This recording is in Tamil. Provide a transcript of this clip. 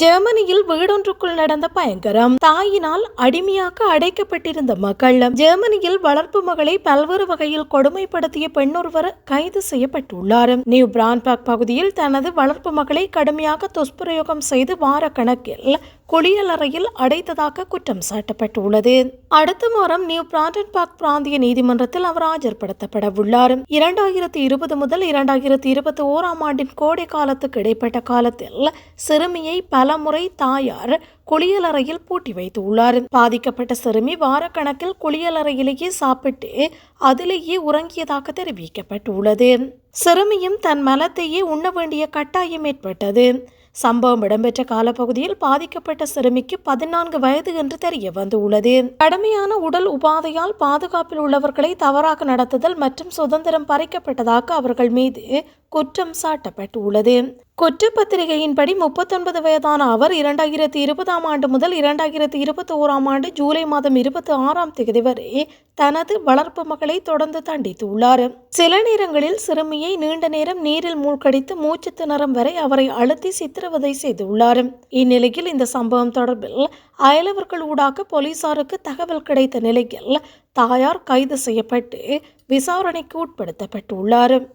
ஜெர்மனியில் வீடொன்றுக்குள் நடந்த பயங்கரம். தாயினால் அடிமையாக அடைக்கப்பட்டிருந்த மக்கள் ஜெர்மனியில் வளர்ப்பு மகளை பல்வேறு வகையில் கொடுமைப்படுத்திய பெண்ணொருவர் கைது செய்யப்பட்டுள்ளார். நியூ பிரான்பாக் பகுதியில் தனது வளர்ப்பு மகளை கடுமையாக துஷ்பிரயோகம் செய்து வார கணக்கில் குளியலறையில் அடைத்ததாக குற்றம் சாட்டப்பட்டுள்ளது. அடுத்த வாரம் நியூ பிராண்டன்பர்க் பிராந்திய நீதிமன்றத்தில் அவர் ஆஜர்படுத்தப்பட உள்ளார் இரண்டாயிரத்தி இருபது முதல் இரண்டாயிரத்தி இருபத்தி ஓராம் ஆண்டின் கோடை காலத்துக்கு இடைப்பட்ட காலத்தில் சிறுமியை பலமுறை தாயார் குளியலறையில் பூட்டி வைத்துள்ளார். பாதிக்கப்பட்ட சிறுமி வாரக்கணக்கில் குளியலறையிலேயே சாப்பிட்டு அதிலேயே உறங்கியதாக தெரிவிக்கப்பட்டுள்ளது. சிறுமியும் தன் மலத்தையே உண்ண வேண்டிய கட்டாயம் ஏற்பட்டது. சம்பவம் இடம்பெற்ற காலப்பகுதியில் பாதிக்கப்பட்ட சிறுமிக்கு பதினான்கு வயது என்று தெரிய வந்துள்ளது. கடுமையான உடல் உபாதையால் பாதுகாப்பில் உள்ளவர்களை தவறாக நடத்துதல் மற்றும் சுதந்திரம் பறிக்கப்பட்டதாக அவர்கள் மீது குற்றம் சாட்டப்பட்டுள்ளது. குற்றப்பத்திரிகையின்படி முப்பத்தொன்பது வயதான அவர் இரண்டாயிரத்தி இருபதாம் ஆண்டு முதல் இரண்டாயிரத்தி இருபத்தி ஓராம் ஆண்டு ஜூலை மாதம் இருபத்தி ஆறாம் தேதி வரை தனது வளர்ப்பு மகளை தொடர்ந்து தண்டித்துள்ளார். சில நேரங்களில் சிறுமியை நீண்ட நேரம் நீரில் மூழ்கடித்து மூச்சு திணறும் வரை அவரை அழுத்தி சித்திரவதை செய்துள்ளார். இந்நிலையில் இந்த சம்பவம் தொடர்பில் அயலவர்கள் ஊடாக போலீசாருக்கு தகவல் கிடைத்த நிலையில் தாயார் கைது செய்யப்பட்டு விசாரணைக்கு உட்படுத்தப்பட்டுள்ளார்.